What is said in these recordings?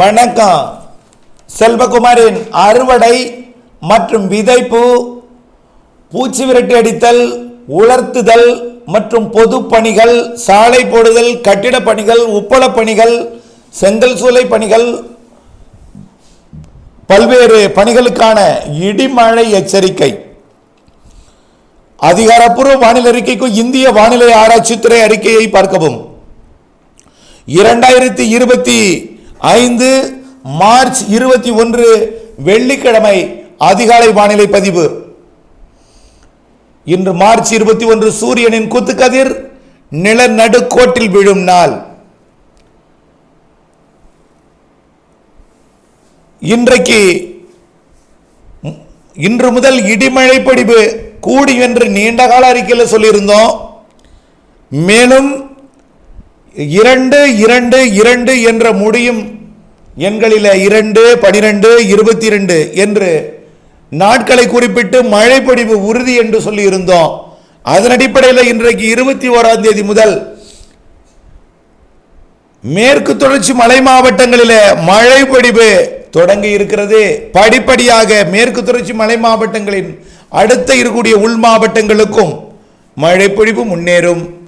வணக்கம். செல்வகுமாரின் அறுவடை மற்றும் விதைப்பு பூச்சி விரட்டி அடித்தல் உலர்த்துதல் மற்றும் பொது பணிகள் சாலை போடுதல் கட்டிட பணிகள் உப்பளப் பணிகள் செங்கல் சூளை பணிகள் பல்வேறு பணிகளுக்கான இடிமழை எச்சரிக்கை. அதிகாரப்பூர்வ வானிலை அறிக்கைக்கும் இந்திய வானிலை ஆராய்ச்சித்துறை அறிக்கையை பார்க்கவும். இரண்டாயிரத்தி இருபத்தி ஐந்து மார்ச் இருபத்தி ஒன்று வெள்ளிக்கிழமை அதிகாலை வானிலை பதிவு. இன்று மார்ச் இருபத்தி ஒன்று சூரியனின் குத்துக்கதிர் நிலநடுக்கோட்டில் விழும் நாள். இன்றைக்கு இன்று முதல் இடிமழை படிவு கூடி என்று நீண்ட கால அறிக்கையில் சொல்லியிருந்தோம். மேலும் இரண்டு இரண்டு இரண்டு என்ற முடியும் எண்களில் இரண்டு பனிரெண்டு இருபத்தி இரண்டு என்று நாட்களை குறிப்பிட்டு மழைப்பொடிவு உறுதி என்று சொல்லியிருந்தோம். அதன் அடிப்படையில் இன்றைக்கு இருபத்தி ஓராம் தேதி முதல் மேற்கு தொடர்ச்சி மலை மாவட்டங்களில் மழை பொழிவு தொடங்கி இருக்கிறது. படிப்படியாக மேற்கு தொடர்ச்சி மலை மாவட்டங்களின் அடுத்த இருக்கக்கூடிய உள் மாவட்டங்களுக்கும் மழை பொழிவு முன்னேறும்.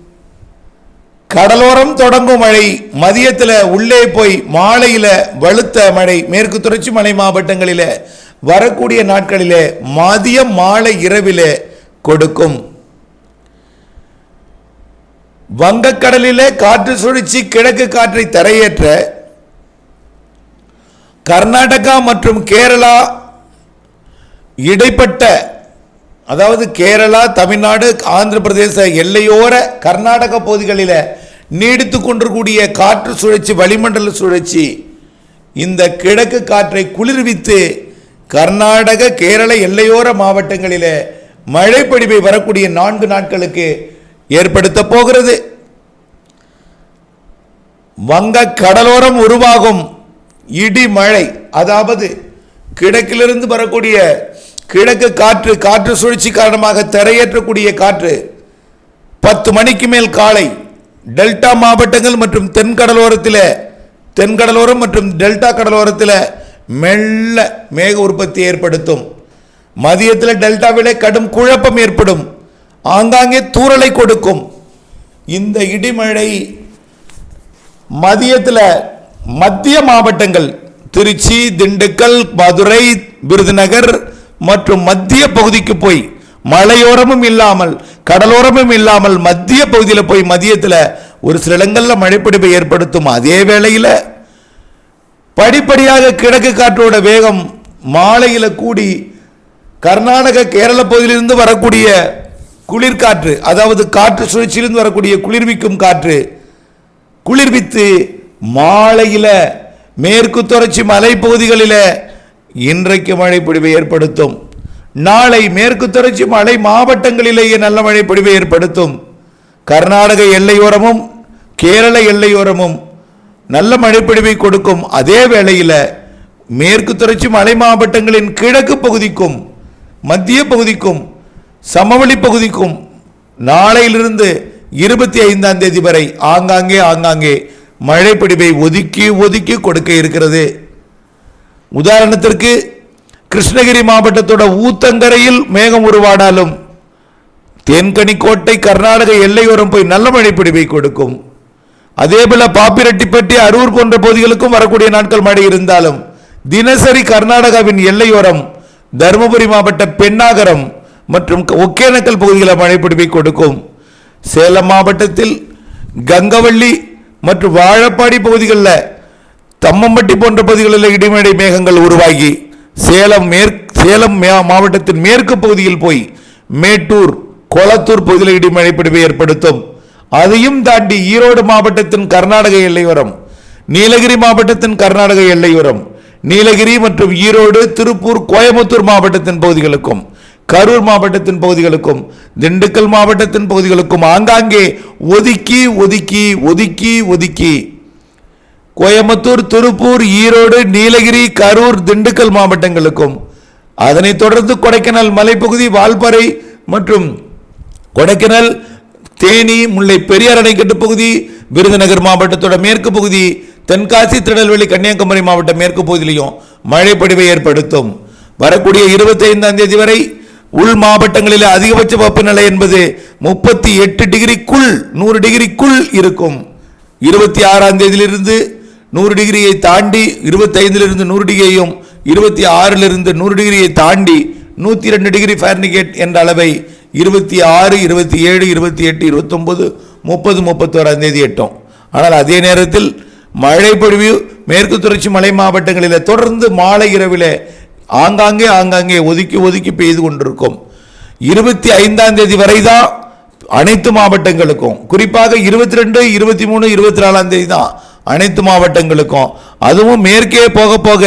கடலோரம் தொடங்கும் மழை மதியத்தில் உள்ளே போய் மாலையில் வலுத்த மழை மேற்கு தொடர்ச்சி மலை மாவட்டங்களில் வரக்கூடிய நாட்களிலே மதியம் மாலை இரவிலே கொடுக்கும். வங்கக்கடலிலே காற்று சுழற்சி கிழக்கு காற்றை தரையேற்ற கர்நாடகா மற்றும் கேரளா இடைப்பட்ட அதாவது கேரளா தமிழ்நாடு ஆந்திர பிரதேச எல்லையோர கர்நாடக பகுதிகளில் நீடித்து கொண்டிருக்கூடிய காற்று சுழற்சி வளிமண்டல சுழற்சி இந்த கிழக்கு காற்றை குளிர்வித்து கர்நாடக கேரள எல்லையோர மாவட்டங்களில் மழை பொழிவை வரக்கூடிய நான்கு நாட்களுக்கு ஏற்படுத்த போகிறது. வங்க கடலோரம் உருவாகும் இடி மழை அதாவது கிழக்கிலிருந்து வரக்கூடிய கிழக்கு காற்று காற்று சுழற்சி காரணமாக தரையேற்றக்கூடிய காற்று பத்து மணிக்கு மேல் காலை டெல்டா மாவட்டங்கள் மற்றும் தென் கடலோரத்தில் தென் கடலோரம் மற்றும் டெல்டா கடலோரத்தில் மெல்ல மேக உற்பத்தி ஏற்படுத்தும். மதியத்தில் டெல்டாவிலே கடும் குழப்பம் ஏற்படும். ஆங்காங்கே தூறலை கொடுக்கும். இந்த இடிமழை மதியத்தில் மத்திய மாவட்டங்கள் திருச்சி திண்டுக்கல் மதுரை விருதுநகர் மற்றும் மத்திய பகுதிக்கு போய் மலையோரமும் இல்லாமல் கடலோரமும் இல்லாமல் மத்திய பகுதியில் போய் மதியத்தில் ஒரு சில இடங்களில் மழைப்பிடிப்பை ஏற்படுத்தும் அதே வேளையில் படிப்படியாக கிழக்கு காற்றோட வேகம் மாலையில் கூடி கர்நாடக கேரள பகுதியிலிருந்து வரக்கூடிய குளிர்காற்று அதாவது காற்று சுழற்சியிலிருந்து வரக்கூடிய குளிர்விக்கும் காற்று குளிர்வித்து மாலையில் மேற்கு தொடர்ச்சி மலைப்பகுதிகளில் இன்றைக்கு மழை பொழிவை ஏற்படுத்தும். நாளை மேற்கு தொடர்ச்சி மலை மாவட்டங்களிலேயே நல்ல மழை பொழிவை ஏற்படுத்தும். கர்நாடக எல்லையோரமும் கேரள எல்லையோரமும் நல்ல மழைப்பொழிவை கொடுக்கும். அதே வேளையில் மேற்கு தொடர்ச்சி மலை மாவட்டங்களின் கிழக்கு பகுதிக்கும் மத்திய பகுதிக்கும் சமவெளி பகுதிக்கும் நாளையிலிருந்து இருபத்தி ஐந்தாம் தேதி வரை ஆங்காங்கே ஆங்காங்கே மழைப்பிடிவை ஒதுக்கி ஒதுக்கி கொடுக்க இருக்கிறது. உதாரணத்திற்கு கிருஷ்ணகிரி மாவட்டத்தோட ஊத்தங்கரையில் மேகம் உருவானாலும் தேன்கனிக்கோட்டை கர்நாடக எல்லையோரம் போய் நல்ல மழைப்பிடிவை கொடுக்கும். அதேபோல பாப்பிரெட்டிப்பட்டி அரூர் போன்ற பகுதிகளுக்கும் வரக்கூடிய நாட்கள் மழை இருந்தாலும் தினசரி கர்நாடகாவின் எல்லையோரம் தருமபுரி மாவட்ட பெண்ணாகரம் மற்றும் ஒகேனக்கல் பகுதிகளில் மழைப்பிடிவை கொடுக்கும். சேலம் மாவட்டத்தில் கங்கவள்ளி மற்றும் வாழப்பாடி பகுதிகளில் தம்மம்பட்டி போன்ற பகுதிகளில் இடிமழை மேகங்கள் உருவாகி சேலம் மேற்கு சேலம் மே- மாவட்டத்தின் மேற்கு பகுதியில் போய் மேட்டூர் கொளத்தூர் பகுதியில் இடிமழைப்பிடிவை ஏற்படுத்தும். அதையும் தாண்டி ஈரோடு மாவட்டத்தின் கர்நாடக எல்லையோரம் நீலகிரி மாவட்டத்தின் கர்நாடக எல்லையோரம் நீலகிரி மற்றும் ஈரோடு திருப்பூர் கோயம்புத்தூர் மாவட்டத்தின் பகுதிகளுக்கும் கரூர் மாவட்டத்தின் பகுதிகளுக்கும் திண்டுக்கல் மாவட்டத்தின் பகுதிகளுக்கும் ஆங்காங்கே ஒதுக்கி ஒதுக்கி ஒதுக்கி ஒதுக்கி கோயம்புத்தூர் திருப்பூர் ஈரோடு நீலகிரி கரூர் திண்டுக்கல் மாவட்டங்களுக்கும் அதனைத் தொடர்ந்து கொடைக்கானல் மலைப்பகுதி வால்பாறை மற்றும் கொடைக்கானல் தேனி முல்லை பெரியார் அணைக்கட்டு பகுதி விருதுநகர் மாவட்டத்தோட மேற்கு பகுதி தென்காசி திருநெல்வேலி கன்னியாகுமரி மாவட்ட மேற்கு பகுதியிலையும் மழை ஏற்படுத்தும். வரக்கூடிய இருபத்தி ஐந்தாம் தேதி வரை உள் மாவட்டங்களில் அதிகபட்ச வெப்பநிலை என்பது முப்பத்தி எட்டு டிகிரிக்குள் நூறு டிகிரிக்குள் இருக்கும். இருபத்தி ஆறாம் தேதியிலிருந்து நூறு டிகிரியை தாண்டி இருபத்தி ஐந்திலிருந்து நூறு டிகிரியையும் இருபத்தி ஆறிலிருந்து நூறு டிகிரியை தாண்டி நூற்றி ரெண்டு டிகிரி ஃபேர்னிகேட் என்ற அளவை இருபத்தி ஆறு இருபத்தி ஏழு இருபத்தி எட்டு இருபத்தொம்பது முப்பது முப்பத்தோராம் தேதி எட்டும். ஆனால் அதே நேரத்தில் மழை பொழிவு மேற்கு தொடர்ச்சி மலை மாவட்டங்களில் தொடர்ந்து மாலை இரவிலே ஆங்காங்கே ஆங்காங்கே ஒதுக்கி ஒதுக்கி பெய்து கொண்டிருக்கும். இருபத்தி ஐந்தாம் தேதி வரை தான் அனைத்து மாவட்டங்களுக்கும் குறிப்பாக இருபத்தி ரெண்டு இருபத்தி மூணு இருபத்தி நாலாம் தேதி தான் அனைத்து மாவட்டங்களுக்கும். அதுவும் மேற்கே போக போக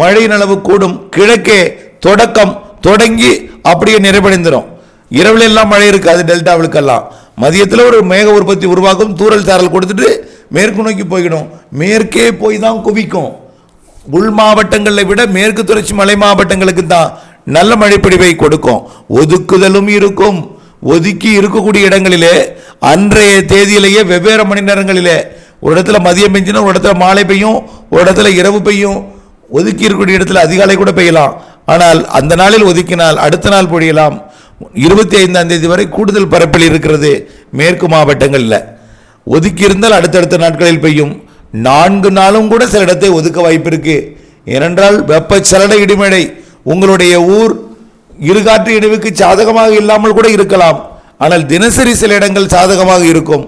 மழையின் அளவு கூடும். கிழக்கே தொடக்கம் தொடங்கி அப்படியே நிறைவடைந்துடும் இரவுல எல்லாம் மழை இருக்காது டெல்டாவுக்கெல்லாம் மதியத்தில் ஒரு மேக உற்பத்தி உருவாக்கும் தூறல் சாரல் கொடுத்துட்டு மேற்கு நோக்கி போய்கிடும். மேற்கே போய் தான் குவிக்கும். உள் மாவட்டங்களை விட மேற்கு தொடர்ச்சி மலை மாவட்டங்களுக்கு தான் நல்ல மழைப்பிடிவை கொடுக்கும். ஒதுக்குதலும் இருக்கும். ஒதுக்கி இருக்கக்கூடிய இடங்களிலே அன்றைய தேதியிலேயே வெவ்வேறு மணி நேரங்களிலே ஒரு இடத்துல மதியம் பெஞ்சினா ஒரு இடத்துல மாலை பெய்யும் ஒரு இடத்துல இரவு பெய்யும். ஒதுக்கி இருக்கக்கூடிய இடத்துல அதிகாலை கூட பெய்யலாம். ஆனால் அந்த நாளில் ஒதுக்கினால் அடுத்த நாள் பொழியலாம். இருபத்தி ஐந்தாம் தேதி வரை கூடுதல் பரப்பில் இருக்கிறது மேற்கு மாவட்டங்களில். ஒதுக்கி இருந்தால் அடுத்தடுத்த நாட்களில் பெய்யும். நான்கு நாளும் கூட சில இடத்தை ஒதுக்க வாய்ப்பு இருக்கு. ஏனென்றால் வெப்பச்சலன இடிமழை உங்களுடைய ஊர் இருகாற்று இடிவுக்கு சாதகமாக இல்லாமல் கூட இருக்கலாம். ஆனால் தினசரி சில இடங்கள் சாதகமாக இருக்கும்.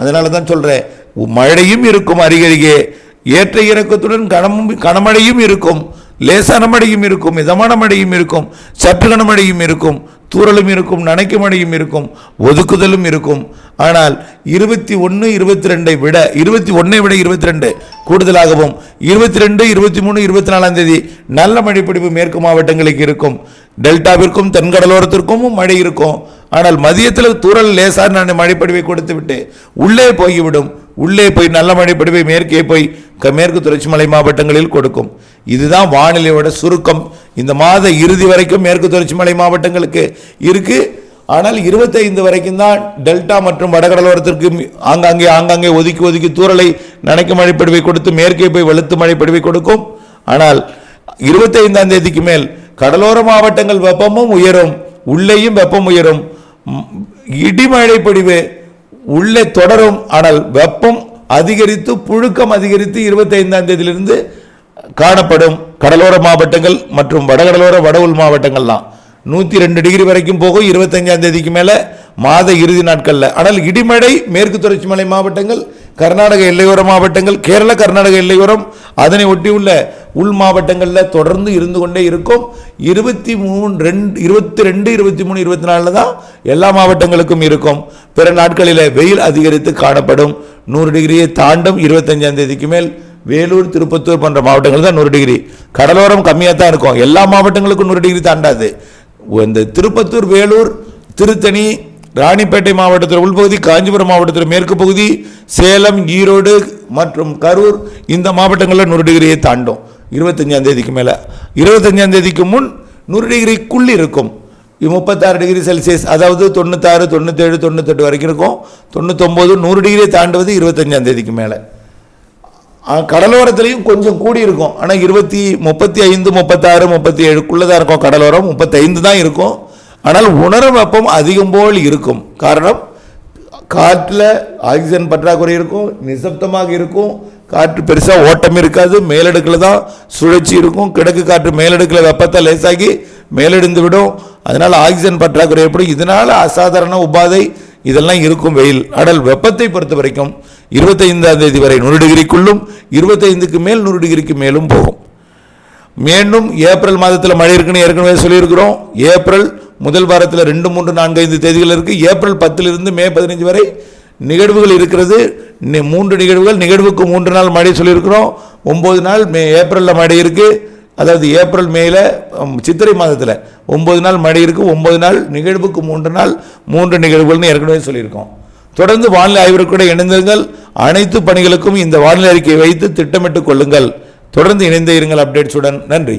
அதனால தான் சொல்கிறேன் மழையும் இருக்கும் அருகருகே. ஏற்ற இறக்கத்துடன் கனமும் கனமழையும் இருக்கும். லேசான மழையும் இருக்கும் மிதமான மழையும் இருக்கும் சற்று கனமழையும் இருக்கும் தூறலும் இருக்கும் நனைக்க மழையும் இருக்கும் ஒதுக்குதலும் இருக்கும். ஆனால் இருபத்தி ஒன்று இருபத்தி ரெண்டை விட இருபத்தி ஒன்றை விட இருபத்தி ரெண்டு கூடுதலாகவும் இருபத்தி ரெண்டு இருபத்தி மூணு இருபத்தி நாலாம் தேதி நல்ல மழைப்பிடிப்பு மேற்கு மாவட்டங்களுக்கு இருக்கும். டெல்டாவிற்கும் தென்கடலோரத்திற்கும் மழை இருக்கும். ஆனால் மதியத்தில் தூரல் லேசாக நான் மழைப்படிவை கொடுத்து விட்டு உள்ளே போய்விடும். உள்ளே போய் நல்ல மழைப்படிவை மேற்கே போய் க- மேற்கு தொடர்ச்சி மலை மாவட்டங்களில் கொடுக்கும். இதுதான் வானிலையோட சுருக்கம். இந்த மாத இறுதி வரைக்கும் மேற்கு தொடர்ச்சி மலை மாவட்டங்களுக்கு இருக்கு. ஆனால் 25 வரைக்கும் தான் டெல்டா மற்றும் வடகடலோரத்திற்கு ஆங்காங்கே ஆங்காங்கே ஒதுக்கி ஒதுக்கி தூரலை நனைக்க மழைப்படுவை கொடுத்து மேற்கே போய் வெளுத்து மழைப்படுவை கொடுக்கும். ஆனால் 25ஆம் தேதிக்கு மேல் கடலோர மாவட்டங்கள் வெப்பமும் உயரும். உள்ளேயும் வெப்பம் உயரும். இடிமழை பொழிவு உள்ளே தொடரும் ஆனால் வெப்பம் அதிகரித்து புழுக்கம் அதிகரித்து 25ஆம் தேதியிலிருந்து காணப்படும் கடலோர மாவட்டங்கள் மற்றும் வடகடலோர வட உள் மாவட்டங்கள்லாம். நூற்றி ரெண்டு டிகிரி வரைக்கும் போகும் இருபத்தஞ்சாம் தேதிக்கு மேலே மாத இறுதி நாட்களில். ஆனால் இடிமழை மேற்கு தொடர்ச்சி மலை மாவட்டங்கள் கர்நாடக எல்லையோர மாவட்டங்கள் கேரள கர்நாடக எல்லையோரம் அதனை ஒட்டியுள்ள உள் மாவட்டங்களில் தொடர்ந்து இருந்து கொண்டே இருக்கும். இருபத்தி மூணு ரெண்டு இருபத்தி ரெண்டு இருபத்தி மூணு இருபத்தி நாலில் தான் எல்லா மாவட்டங்களுக்கும் இருக்கும். பிற நாட்களில் வெயில் அதிகரித்து காணப்படும். நூறு டிகிரியை தாண்டும் இருபத்தஞ்சாம் தேதிக்கு மேல் வேலூர் திருப்பத்தூர் போன்ற மாவட்டங்கள் தான் நூறு டிகிரி. கடலோரம் கம்மியாக தான் இருக்கும். எல்லா மாவட்டங்களுக்கும் நூறு டிகிரி தாண்டாது. இந்த திருப்பத்தூர் வேலூர் திருத்தணி ராணிப்பேட்டை மாவட்டத்தில் உள்பகுதி காஞ்சிபுரம் மாவட்டத்தில் மேற்கு பகுதி சேலம் ஈரோடு மற்றும் கரூர் இந்த மாவட்டங்களில் நூறு டிகிரியை தாண்டும். இருபத்தஞ்சாம் தேதிக்கு மேலே. இருபத்தஞ்சாம் தேதிக்கு முன் நூறு டிகிரிக்குள் இருக்கும். முப்பத்தாறு டிகிரி செல்சியஸ் அதாவது தொண்ணூத்தாறு தொண்ணூத்தேழு தொண்ணூத்தெட்டு வரைக்கும் இருக்கும். தொண்ணூத்தொம்பது நூறு டிகிரியை தாண்டுவது இருபத்தஞ்சாம் தேதிக்கு மேலே. கடலோரத்துலேயும் கொஞ்சம் கூடி இருக்கும். ஆனால் இருபத்தி முப்பத்தி ஐந்து முப்பத்தாறு முப்பத்தி ஏழுக்குள்ளே தான் இருக்கும் கடலோரம். முப்பத்தைந்து தான் இருக்கும். ஆனால் உணரும் வெப்பம் அதிகம் போல் இருக்கும். காரணம் காற்றில் ஆக்சிஜன் பற்றாக்குறை இருக்கும் நிசப்தமாக இருக்கும் காற்று பெருசாக ஓட்டம் இருக்காது மேலடுக்கில் தான் சுழற்சி இருக்கும் கிழக்கு காற்று மேலடுக்கில் வெப்பத்தை லேசாகி மேலெடுந்து விடும். அதனால் ஆக்சிஜன் பற்றாக்குறை ஏற்படும் இதனால் அசாதாரண உபாதை இதெல்லாம் இருக்கும் வெயில். ஆனால் வெப்பத்தை பொறுத்த வரைக்கும் இருபத்தைந்தாம் தேதி வரை நூறு டிகிரிக்குள்ளும் இருபத்தைந்துக்கு மேல் நூறு டிகிரிக்கு மேலும் போகும். மீண்டும் ஏப்ரல் மாதத்தில் மழை இருக்குன்னு ஏற்கனவே சொல்லியிருக்கிறோம். ஏப்ரல் முதல் வாரத்தில் ரெண்டு மூன்று நான்கு ஐந்து தேதிகள் இருக்குது ஏப்ரல் பத்திலிருந்து மே பதினஞ்சு வரை நிகழ்வுகள் இருக்கிறது. மூன்று நிகழ்வுகள் நிகழ்வுக்கு மூன்று நாள் மழை சொல்லியிருக்கிறோம். ஒம்பது நாள் மே ஏப்ரலில் மழை இருக்குது அதாவது ஏப்ரல் மேல சித்திரை மாதத்தில் ஒம்பது நாள் மழை இருக்கு. ஒம்பது நாள் நிகழ்வுக்கு மூன்று நாள் மூன்று நிகழ்வுகள்னு ஏற்கனவே சொல்லியிருக்கோம். தொடர்ந்து வானிலை ஆய்வருக்கூட இணைந்திருங்கள். அனைத்து பணிகளுக்கும் இந்த வானிலை அறிக்கையை வைத்து திட்டமிட்டுக் கொள்ளுங்கள். தொடர்ந்து இணைந்தே இருங்கள் அப்டேட்ஸுடன். நன்றி.